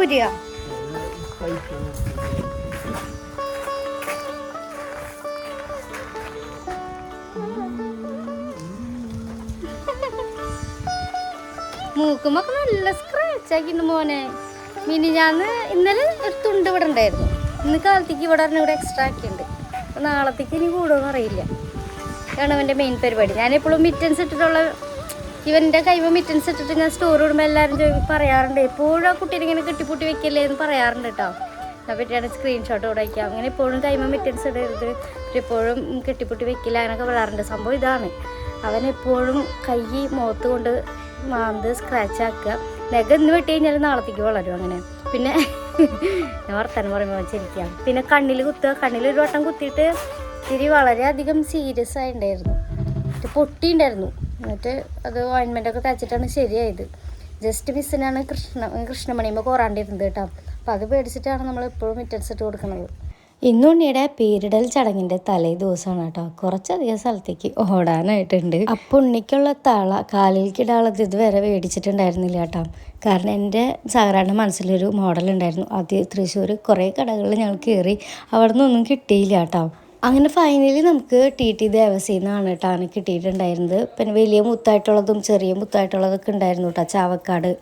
ഊരിയ മൂക്കുമൊക്കെ നല്ല സ്ക്രാച്ച് ആക്കിണ്ട് മോനെ. മിനി ഞാൻ ഇന്നലെ ഒരു തുണ്ട് ഇവിടെ ഉണ്ടായിരുന്നു. ഇന്ന് കാലത്തേക്ക് ഇവിടെ ഇവിടെ എക്സ്ട്രാ ആക്കിയിട്ടുണ്ട്. നാളത്തേക്ക് ഇനി കൂടുമെന്ന് അറിയില്ല. ഇതാണ് അവന്റെ മെയിൻ പരിപാടി. ഞാൻ എപ്പോഴും മിറ്റൻസ് ഇട്ടിട്ടുള്ള ഇവന്റെ കൈവ മിറ്റൻസ് ഇട്ടിട്ട് ഞാൻ സ്റ്റോർ ഇടുമ്പോൾ എല്ലാവരും ചോദിക്കും പറയാറുണ്ട്. എപ്പോഴും ആ കുട്ടീനെ ഇങ്ങനെ കെട്ടിപ്പൂട്ടി വെക്കല്ലേ എന്ന് പറയാറുണ്ട് കേട്ടോ അതിനെ പറ്റിയാണ് സ്ക്രീൻഷോട്ട് കൂടെ വയ്ക്കുക അങ്ങനെ എപ്പോഴും കൈമ മിറ്റൻസ് ഇടരുത് എപ്പോഴും കെട്ടിപ്പൂട്ടി വെക്കില്ല അങ്ങനെയൊക്കെ പറയാറുണ്ട്. സംഭവം ഇതാണ്. അവൻ എപ്പോഴും കൈ മുഖത്ത് കൊണ്ട് മാന്ത് സ്ക്രാച്ച് ആക്കുക. നെഗ ഇന്ന് വെട്ടി കഴിഞ്ഞാൽ നാളത്തേക്ക് വളരും അങ്ങനെ. പിന്നെ ഞാൻ വർത്താനം പറയുമ്പോൾ ചിരിക്കാം. പിന്നെ കണ്ണിൽ കുത്തുക. കണ്ണിൽ ഒരു വട്ടം കുത്തിയിട്ട് ഇത്തിരി വളരെയധികം സീരിയസ് ആയിട്ടുണ്ടായിരുന്നു. പൊട്ടിയിട്ടുണ്ടായിരുന്നു എന്നിട്ട് അത് ഓയിൻമെന്റ് ഒക്കെ തേച്ചിട്ടാണ് ശരിയായത്. ജസ്റ്റ് മിസ്സിനാണ് കൃഷ്ണ കൃഷ്ണമണിയുമ്പോൾ കോറാണ്ടിരുന്നത് കേട്ടോ. അപ്പം അത് പേടിച്ചിട്ടാണ് നമ്മൾ എപ്പോഴും മിറ്റൻസ് ഇട്ട് കൊടുക്കുന്നത്. ഇന്നുണ്ണിയുടെ പേരിടൽ ചടങ്ങിന്റെ തലേ ദിവസമാണ് കേട്ടോ. കുറച്ചധികം സ്ഥലത്തേക്ക് ഓടാനായിട്ടുണ്ട്. അപ്പോൾ ഉണ്ണിക്കുള്ള തള കിടാളത് ഇതുവരെ മേടിച്ചിട്ടുണ്ടായിരുന്നില്ല കേട്ടോ. കാരണം എന്റെ സാധാരണ മനസ്സിലൊരു മോഡൽ ഉണ്ടായിരുന്നു. അത് തൃശ്ശൂർ കുറേ കടകളിൽ ഞങ്ങൾ കയറി അവിടെ നിന്നൊന്നും കിട്ടിയില്ല കേട്ടോ. അങ്ങനെ ഫൈനലി നമുക്ക് ടി ടി ദേവസയിൽ കേട്ടോ ആണ് കിട്ടിയിട്ടുണ്ടായിരുന്നത്. പിന്നെ വലിയ മുത്തായിട്ടുള്ളതും ചെറിയ മുത്തായിട്ടുള്ളതൊക്കെ ഉണ്ടായിരുന്നു കേട്ടോ ചാവക്കാട്.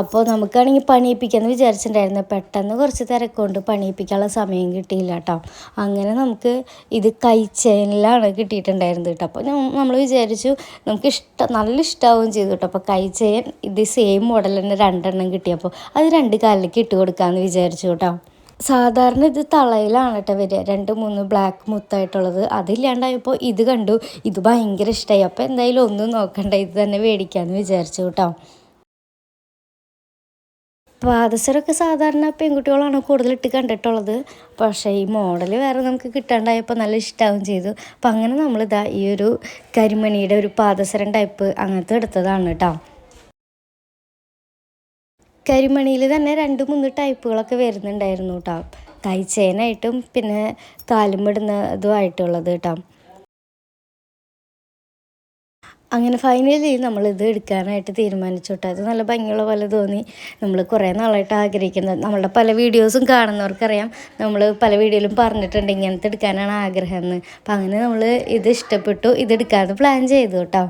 അപ്പോൾ നമുക്കാണെങ്കിൽ പണിയിപ്പിക്കാമെന്ന് വിചാരിച്ചിട്ടുണ്ടായിരുന്നു. പെട്ടെന്ന് കുറച്ച് തിരക്കൊണ്ട് പണിയിപ്പിക്കാനുള്ള സമയം കിട്ടിയില്ല കേട്ടോ അങ്ങനെ നമുക്ക് ഇത് കൈച്ചേനിലാണ് കിട്ടിയിട്ടുണ്ടായിരുന്നത് കേട്ടോ അപ്പോൾ നമ്മൾ വിചാരിച്ചു നമുക്ക് ഇഷ്ടം നല്ല ഇഷ്ടമാവുകയും ചെയ്തു കേട്ടോ അപ്പോൾ കൈച്ചേൻ ഇത് സെയിം മോഡൽ തന്നെ രണ്ടെണ്ണം കിട്ടിയപ്പോൾ അത് രണ്ട് കാലിലേക്ക് ഇട്ട് കൊടുക്കാമെന്ന് വിചാരിച്ചു കേട്ടോ സാധാരണ ഇത് തളയിലാണ് കേട്ടോ വരിക. രണ്ട് മൂന്ന് ബ്ലാക്ക് മുത്തായിട്ടുള്ളത്. അതില്ലാണ്ടായപ്പോൾ ഇത് കണ്ടു. ഇത് ഭയങ്കര ഇഷ്ടമായി അപ്പോൾ എന്തായാലും ഒന്നും നോക്കണ്ട. ഇത് തന്നെ മേടിക്കാമെന്ന് വിചാരിച്ചു കേട്ടോ. പാദസരമൊക്കെ സാധാരണ പെൺകുട്ടികളാണ് കൂടുതലിട്ട് കണ്ടിട്ടുള്ളത്. പക്ഷേ ഈ മോഡൽ വേറെ നമുക്ക് കിട്ടാണ്ടായപ്പോൾ നല്ല ഇഷ്ടമാവും ചെയ്തു. അപ്പം അങ്ങനെ നമ്മളിതാ ഈ ഒരു കരിമണിയുടെ ഒരു പാദസരം ടൈപ്പ് അങ്ങനത്തെ എടുത്തതാണ് കേട്ടോ. കരിമണിയിൽ തന്നെ രണ്ട് മൂന്ന് ടൈപ്പുകളൊക്കെ വരുന്നുണ്ടായിരുന്നു കേട്ടോ. കൈച്ചേനായിട്ടും പിന്നെ കാലുമിടുന്നതുമായിട്ടുള്ളത് കേട്ടോ. അങ്ങനെ ഫൈനലി നമ്മളിത് എടുക്കാനായിട്ട് തീരുമാനിച്ചു കേട്ടോ. അത് നല്ല ഭംഗിയുള്ള പോലെ തോന്നി. നമ്മൾ കുറേ നാളായിട്ട് ആഗ്രഹിക്കുന്നത് നമ്മളുടെ പല വീഡിയോസും കാണുന്നവർക്കറിയാം. നമ്മൾ പല വീഡിയോയിലും പറഞ്ഞിട്ടുണ്ട് ഇങ്ങനത്തെ എടുക്കാനാണ് ആഗ്രഹം എന്ന്. അപ്പം അങ്ങനെ നമ്മൾ ഇത് ഇഷ്ടപ്പെട്ടു. ഇതെടുക്കാമെന്ന് പ്ലാൻ ചെയ്തു കേട്ടോ.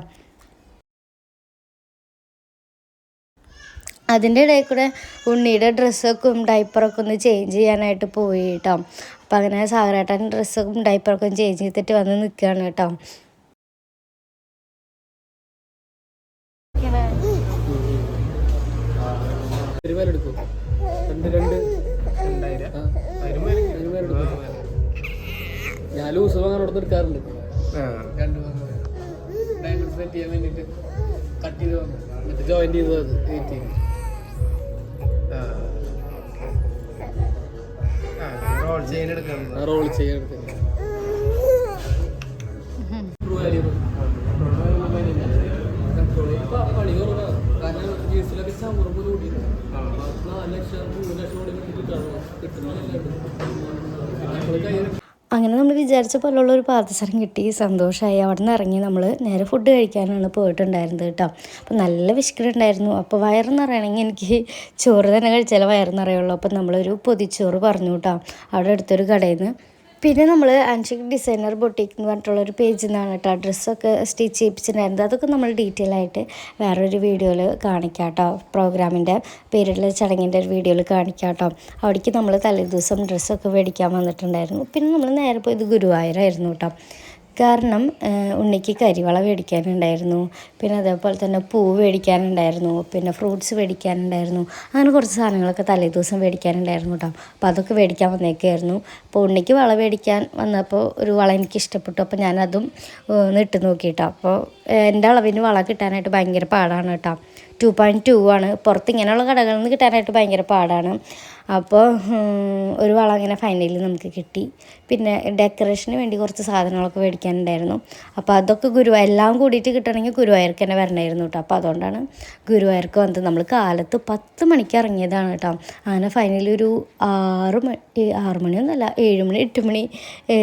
അതിന്റെ ഇടയിൽ കൂടെ ഉണ്ണിയുടെ ഡ്രസ്സൊക്കെ ഡൈപ്പറൊക്കെ ഒന്ന് ചേഞ്ച് ചെയ്യാനായിട്ട് പോയി കേട്ടോ അപ്പം അങ്ങനെ സാഗരേട്ടൻ ഡ്രസ്സും ഡൈപ്പറൊക്കെ ഒന്ന് ചേഞ്ച് ചെയ്തിട്ട് വന്ന് നിൽക്കുകയാണ് കേട്ടോ ഞാനും ലൂസ് ചെയ്യാൻ വേണ്ടിയിട്ട് കട്ട് ചെയ്ത് വന്നു എന്നിട്ട് ജോയിൻ ചെയ്തത് അത് എയ്റ്റ് ആ ആ. റോൾ ചെയിൻ എടുക്കണം റോൾ ചെയ്യാൻ എടുക്കുന്നത് പണി കുറവാണ് കാരണം ജീൻസിലൊക്കെ ചമുറപ്പ് കൂടിയിട്ടുണ്ട് നാല് ലക്ഷം മൂന്ന് ലക്ഷം കൂടി കിട്ടിയിട്ടാണ് കിട്ടുന്നില്ല അങ്ങനെ നമ്മൾ വിചാരിച്ച പോലുള്ള ഒരു പാദസരം കിട്ടി. സന്തോഷമായി അവിടെ നിന്ന് ഇറങ്ങി നമ്മൾ നേരെ ഫുഡ് കഴിക്കാനാണ് പോയിട്ടുണ്ടായിരുന്നത് കേട്ടോ. അപ്പം നല്ല വിഷ്കരുണ്ടായിരുന്നു അപ്പോൾ വയറ് നിറയണമെങ്കിൽ എനിക്ക് ചോറ് തന്നെ കഴിച്ചാലേ വയറ് നിറയുള്ളൂ. അപ്പോൾ നമ്മളൊരു പൊതിച്ചോറ് പറഞ്ഞു കേട്ടോ. അവിടെ അടുത്തൊരു കടയിൽ നിന്ന് പിന്നെ നമ്മൾ ആൻഷിക് ഡിസൈനർ ബൊട്ടീക്ക് എന്ന് പറഞ്ഞിട്ടുള്ള ഒരു പേജിൽ നിന്നാണ് കേട്ടോ ഡ്രസ്സൊക്കെ സ്റ്റിച്ച് ചെയ്യിപ്പിച്ചിട്ടുണ്ടായിരുന്നത് അതൊക്കെ നമ്മൾ ഡീറ്റെയിൽ ആയിട്ട് വേറൊരു വീഡിയോയിൽ കാണിക്കാം കേട്ടോ പ്രോഗ്രാമിന്റെ പേരിലുള്ള ചടങ്ങിന്റെ ഒരു വീഡിയോയിൽ കാണിക്കാം കേട്ടോ അവിടേക്ക് നമ്മൾ തലേദിവസം ഡ്രസ്സൊക്കെ മേടിക്കാൻ വന്നിട്ടുണ്ടായിരുന്നു. പിന്നെ നമ്മൾ നേരെ പോയത് ഗുരുവായൂരായിരുന്നു കേട്ടോ കാരണം ഉണ്ണിക്ക് കരിവള മേടിക്കാനുണ്ടായിരുന്നു. പിന്നെ അതേപോലെ തന്നെ പൂ മേടിക്കാനുണ്ടായിരുന്നു. പിന്നെ ഫ്രൂട്ട്സ് മേടിക്കാനുണ്ടായിരുന്നു. അങ്ങനെ കുറച്ച് സാധനങ്ങളൊക്കെ തലേദിവസം മേടിക്കാനുണ്ടായിരുന്നു കേട്ടോ. അപ്പോൾ അതൊക്കെ മേടിക്കാൻ വന്നേക്കായിരുന്നു. അപ്പോൾ ഉണ്ണിക്ക് വള മേടിക്കാൻ വന്നപ്പോൾ ഒരു വള എനിക്ക് ഇഷ്ടപ്പെട്ടു. അപ്പോൾ ഞാനതും നിട്ട് നോക്കി കേട്ടോ. അപ്പോൾ എന്റെ അളവിന് വള കിട്ടാനായിട്ട് ഭയങ്കര പാടാണ് കേട്ടോ. ടു പോയിന്റ് ടു ആണ്. പുറത്ത് ഇങ്ങനെയുള്ള കടകളിൽ നിന്ന് കിട്ടാനായിട്ട് ഭയങ്കര പാടാണ്. അപ്പോൾ ഒരു വളം അങ്ങനെ ഫൈനലി നമുക്ക് കിട്ടി. പിന്നെ ഡെക്കറേഷന് വേണ്ടി കുറച്ച് സാധനങ്ങളൊക്കെ മേടിക്കാനുണ്ടായിരുന്നു. അപ്പോൾ അതൊക്കെ ഗുരു എല്ലാം കൂടിയിട്ട് കിട്ടണമെങ്കിൽ ഗുരുവായൂർക്ക് തന്നെ വരണമായിരുന്നു കേട്ടോ. അപ്പോൾ അതുകൊണ്ടാണ് ഗുരുവായൂർക്ക് വന്നത്. നമ്മൾ കാലത്ത് പത്ത് മണിക്ക് ഇറങ്ങിയതാണ് കേട്ടോ. അങ്ങനെ ഫൈനലി ഒരു ആറ് മണി ആറ് മണിയൊന്നുമല്ല ഏഴ് മണി എട്ട് മണി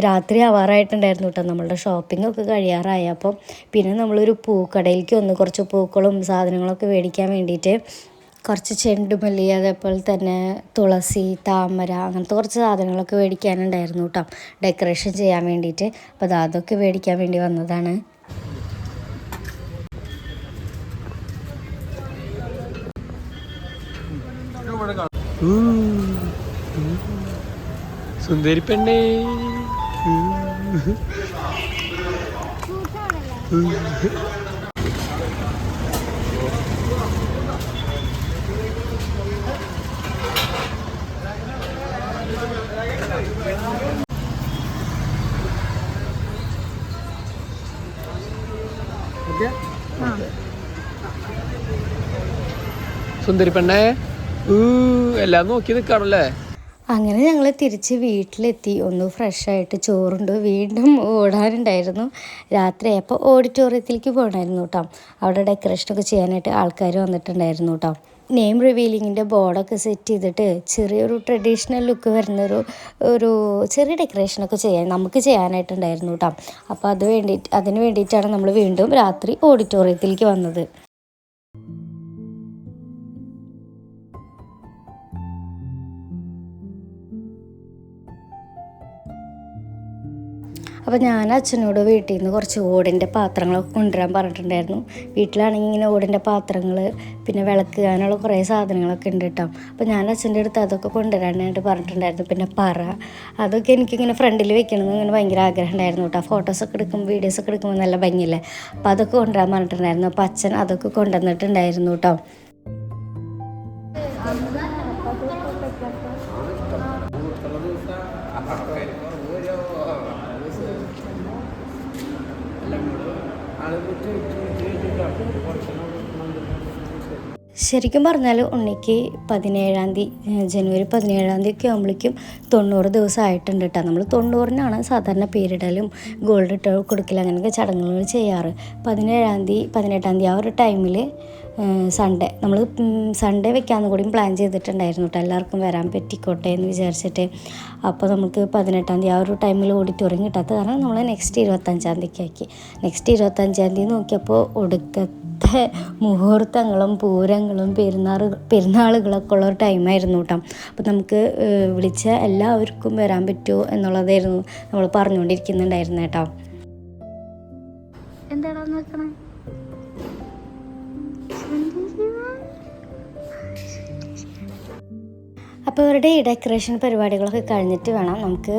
രാത്രി ആവാറായിട്ടുണ്ടായിരുന്നു കേട്ടോ. നമ്മളുടെ ഷോപ്പിംഗ് ഒക്കെ കഴിയാറായി. അപ്പോൾ പിന്നെ നമ്മളൊരു പൂക്കടയിലേക്ക് വന്ന് കുറച്ച് പൂക്കളും സാധനങ്ങളൊക്കെ മേടിക്കാൻ വേണ്ടിയിട്ട് കുറച്ച് ചെണ്ടുമല്ലി അതേപോലെ തന്നെ തുളസി താമര അങ്ങനത്തെ കുറച്ച് സാധനങ്ങളൊക്കെ മേടിക്കാനുണ്ടായിരുന്നു കേട്ടോ. ഡെക്കറേഷൻ ചെയ്യാൻ വേണ്ടിയിട്ട്. അപ്പോൾ അത് അതൊക്കെ മേടിക്കാൻ വേണ്ടി വന്നതാണ്. സുന്ദരി പെണ്ണേ. സുന്ദരി പെണ്ണേ. എല്ലാം നോക്കി നിൽക്കാണല്ലേ അങ്ങനെ ഞങ്ങൾ തിരിച്ച് വീട്ടിലെത്തി. ഒന്ന് ഫ്രഷായിട്ട് ചോറുണ്ട്. വീണ്ടും ഓടാനുണ്ടായിരുന്നു. രാത്രി അപ്പോൾ ഓഡിറ്റോറിയത്തിലേക്ക് പോകണമായിരുന്നു കേട്ടോ അവിടെ ഡെക്കറേഷനൊക്കെ ചെയ്യാനായിട്ട് ആൾക്കാർ വന്നിട്ടുണ്ടായിരുന്നു കേട്ടോ നെയിം റിവീലിങ്ങിന്റെ ബോർഡൊക്കെ സെറ്റ് ചെയ്തിട്ട് ചെറിയൊരു ട്രഡീഷണൽ ലുക്ക് വരുന്നൊരു ഒരു ചെറിയ ഡെക്കറേഷനൊക്കെ ചെയ്യാൻ നമുക്ക് ചെയ്യാനായിട്ടുണ്ടായിരുന്നു കേട്ടോ അപ്പോൾ അത് വേണ്ടി അതിന് വേണ്ടിയിട്ടാണ് നമ്മൾ വീണ്ടും രാത്രി ഓഡിറ്റോറിയത്തിലേക്ക് വന്നത്. അപ്പോൾ ഞാൻ അച്ഛനോട് വീട്ടിൽ നിന്ന് കുറച്ച് ഓടിന്റെ പാത്രങ്ങളൊക്കെ കൊണ്ടുവരാൻ പറഞ്ഞിട്ടുണ്ടായിരുന്നു. വീട്ടിലാണെങ്കിൽ ഇങ്ങനെ ഓടിന്റെ പാത്രങ്ങൾ പിന്നെ വിളക്ക് കുറേ സാധനങ്ങളൊക്കെ ഉണ്ട് കേട്ടോ. അപ്പോൾ ഞാൻ അച്ഛന്റെ അടുത്ത് അതൊക്കെ കൊണ്ടുവരാനായിട്ട് പറഞ്ഞിട്ടുണ്ടായിരുന്നു. പിന്നെ പറ അതൊക്കെ എനിക്കിങ്ങനെ ഫ്രണ്ടിൽ വെക്കണമെന്ന് ഇങ്ങനെ ഭയങ്കര ആഗ്രഹം ഉണ്ടായിരുന്നു കേട്ടോ. ഫോട്ടോസൊക്കെ എടുക്കുമ്പോൾ വീഡിയോസൊക്കെ എടുക്കുമ്പോൾ നല്ല ഭംഗിയല്ലേ? അപ്പോൾ അതൊക്കെ കൊണ്ടുവരാൻ പറഞ്ഞിട്ടുണ്ടായിരുന്നു. അപ്പോൾ അച്ഛൻ അതൊക്കെ കൊണ്ടുവന്നിട്ടുണ്ടായിരുന്നു കേട്ടോ. ശരിക്കും പറഞ്ഞാൽ ഉണ്ണിക്ക് പതിനേഴാം തീയതി ജനുവരി പതിനേഴാം തീയതി ഒക്കെ ആകുമ്പോഴേക്കും തൊണ്ണൂറ് ദിവസം ആയിട്ടുണ്ട് കേട്ടോ നമ്മൾ തൊണ്ണൂറിനാണ് സാധാരണ പേരിടലും ഗോൾഡ് ഇട്ട് കൊടുക്കൽ അങ്ങനെയൊക്കെ ചടങ്ങുകൾ ചെയ്യാറ്. പതിനേഴാം തീയതി പതിനെട്ടാം തീയതി ആ ഒരു ടൈമിൽ സൺഡേ നമ്മൾ സൺഡേ വെക്കാമെന്ന് കൂടിയും പ്ലാൻ ചെയ്തിട്ടുണ്ടായിരുന്നു കേട്ടോ എല്ലാവർക്കും വരാൻ പറ്റിക്കോട്ടെ എന്ന് വിചാരിച്ചിട്ട്. അപ്പോൾ നമുക്ക് പതിനെട്ടാം തീയതി ആ ഒരു ടൈമിൽ ഓഡിറ്റോറിയം കിട്ടാത്ത കാരണം നമ്മൾ നെക്സ്റ്റ് ഇരുപത്തഞ്ചാം തീയതിക്ക് ആക്കി. നെക്സ്റ്റ് ഇരുപത്തഞ്ചാം തീയതി നോക്കിയപ്പോൾ ഒടുക്കത്തെ മുഹൂർത്തങ്ങളും പൂരങ്ങളും പെരുന്നാൾ പെരുന്നാളുകളൊക്കെ ഉള്ള ടൈമായിരുന്നു കേട്ടോ അപ്പോൾ നമുക്ക് വിളിച്ച എല്ലാവർക്കും വരാൻ പറ്റുമോ എന്നുള്ളതായിരുന്നു നമ്മൾ പറഞ്ഞുകൊണ്ടിരിക്കുന്നുണ്ടായിരുന്നു കേട്ടോ എന്താടാ നോക്കണേ? അപ്പോൾ അവരുടെ ഈ ഡെക്കറേഷൻ പരിപാടികളൊക്കെ കഴിഞ്ഞിട്ട് വേണം നമുക്ക്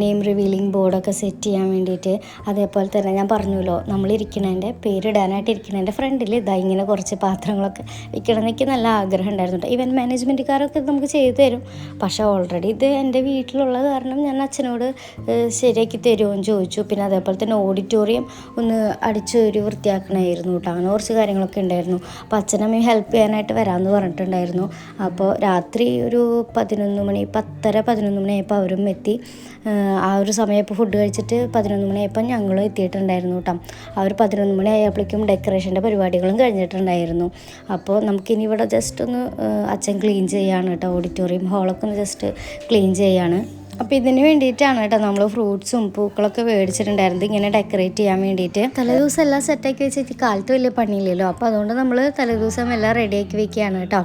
നെയിം റിവീലിംഗ് ബോർഡൊക്കെ സെറ്റ് ചെയ്യാൻ വേണ്ടിയിട്ട്. അതേപോലെ തന്നെ ഞാൻ പറഞ്ഞല്ലോ നമ്മൾ ഇരിക്കണതിന്റെ പേരിടാനായിട്ട് ഇരിക്കണതിന്റെ ഫ്രണ്ടിൽ ഇതാ ഇങ്ങനെ കുറച്ച് പാത്രങ്ങളൊക്കെ വെക്കണം നല്ല ആഗ്രഹം ഉണ്ടായിരുന്നു ഇവൻ മാനേജ്മെന്റുകാരൊക്കെ നമുക്ക് ചെയ്തു തരും. പക്ഷേ ഓൾറെഡി ഇത് എന്റെ വീട്ടിലുള്ള കാരണം ഞാൻ അച്ഛനോട് ശരിയാക്കി തരുമെന്ന് ചോദിച്ചു. പിന്നെ അതേപോലെ തന്നെ ഓഡിറ്റോറിയം ഒന്ന് അടിച്ചു ഒരു വൃത്തിയാക്കണമായിരുന്നു കേട്ടോ. അങ്ങനെ കുറച്ച് കാര്യങ്ങളൊക്കെ ഉണ്ടായിരുന്നു. അപ്പോൾ അച്ഛനമ്മയും ഹെൽപ്പ് ചെയ്യാനായിട്ട് വരാമെന്ന് പറഞ്ഞിട്ടുണ്ടായിരുന്നു. അപ്പോൾ രാത്രി ഒരു പതിനൊന്ന് മണി പത്തര പതിനൊന്ന് മണിയായപ്പോൾ അവരും എത്തി. ആ ഒരു സമയപ്പോൾ ഫുഡ് കഴിച്ചിട്ട് പതിനൊന്ന് മണിയായപ്പോൾ ഞങ്ങളും എത്തിയിട്ടുണ്ടായിരുന്നു കേട്ടോ ആ ഒരു പതിനൊന്ന് മണി ആയപ്പോഴേക്കും ഡെക്കറേഷന്റെ പരിപാടികളും കഴിഞ്ഞിട്ടുണ്ടായിരുന്നു. അപ്പോൾ നമുക്കിനി ഇവിടെ ജസ്റ്റ് ഒന്ന് അച്ഛൻ ക്ലീൻ ചെയ്യാണ് കേട്ടോ ഓഡിറ്റോറിയം ഹാളൊക്കെ ഒന്ന് ജസ്റ്റ് ക്ലീൻ ചെയ്യാണ്. അപ്പോൾ ഇതിന് വേണ്ടിയിട്ടാണ് കേട്ടോ നമ്മൾ ഫ്രൂട്ട്സും പൂക്കളൊക്കെ മേടിച്ചിട്ടുണ്ടായിരുന്നത്. ഇങ്ങനെ ഡെക്കറേറ്റ് ചെയ്യാൻ വേണ്ടിയിട്ട്. തലേദിവസം എല്ലാം സെറ്റാക്കി വെച്ചിട്ട് കാലത്ത് വലിയ പണിയില്ലല്ലോ. അപ്പോൾ അതുകൊണ്ട് നമ്മൾ തലേദിവസം എല്ലാം റെഡിയാക്കി വെക്കുകയാണ് കേട്ടോ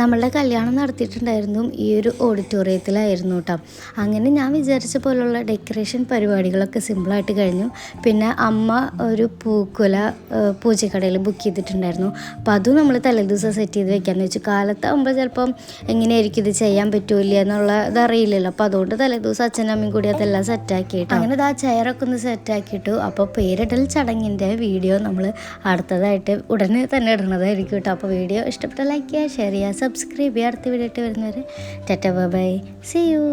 നമ്മളുടെ കല്യാണം നടത്തിയിട്ടുണ്ടായിരുന്നു ഈ ഒരു ഓഡിറ്റോറിയത്തിലായിരുന്നു കേട്ടോ. അങ്ങനെ ഞാൻ വിചാരിച്ച പോലുള്ള ഡെക്കറേഷൻ പരിപാടികളൊക്കെ സിമ്പിളായിട്ട് കഴിഞ്ഞു. പിന്നെ അമ്മ ഒരു പൂക്കുല പൂജക്കടയിൽ ബുക്ക് ചെയ്തിട്ടുണ്ടായിരുന്നു. അപ്പോൾ അതും നമ്മൾ തലേദിവസം സെറ്റ് ചെയ്ത് വെക്കാമെന്ന് വെച്ചു. കാലത്താകുമ്പോൾ ചിലപ്പം എങ്ങനെയായിരിക്കും ഇത് ചെയ്യാൻ പറ്റൂല എന്നുള്ള ഇതറിയില്ലല്ലോ അപ്പോൾ അതുകൊണ്ട് തലേദിവസം അച്ഛനും അമ്മയും കൂടി അതെല്ലാം സെറ്റാക്കിയിട്ട് അങ്ങനെ ആ ചെയറൊക്കെ ഒന്ന് സെറ്റാക്കിയിട്ടു അപ്പോൾ പേരിടൽ ചടങ്ങിന്റെ വീഡിയോ നമ്മൾ അടുത്തതായിട്ട് ഉടനെ തന്നെ ഇടുന്നതായിരിക്കും കേട്ടോ. അപ്പോൾ വീഡിയോ ഇഷ്ടപ്പെട്ട ലൈക്ക് ചെയ്യുക ഷെയർ ചെയ്യുക സബ്സ്ക്രൈബ് വീഡിയോ ആയിട്ട് വരുന്നവർ ടാറ്റ ബൈ സി യു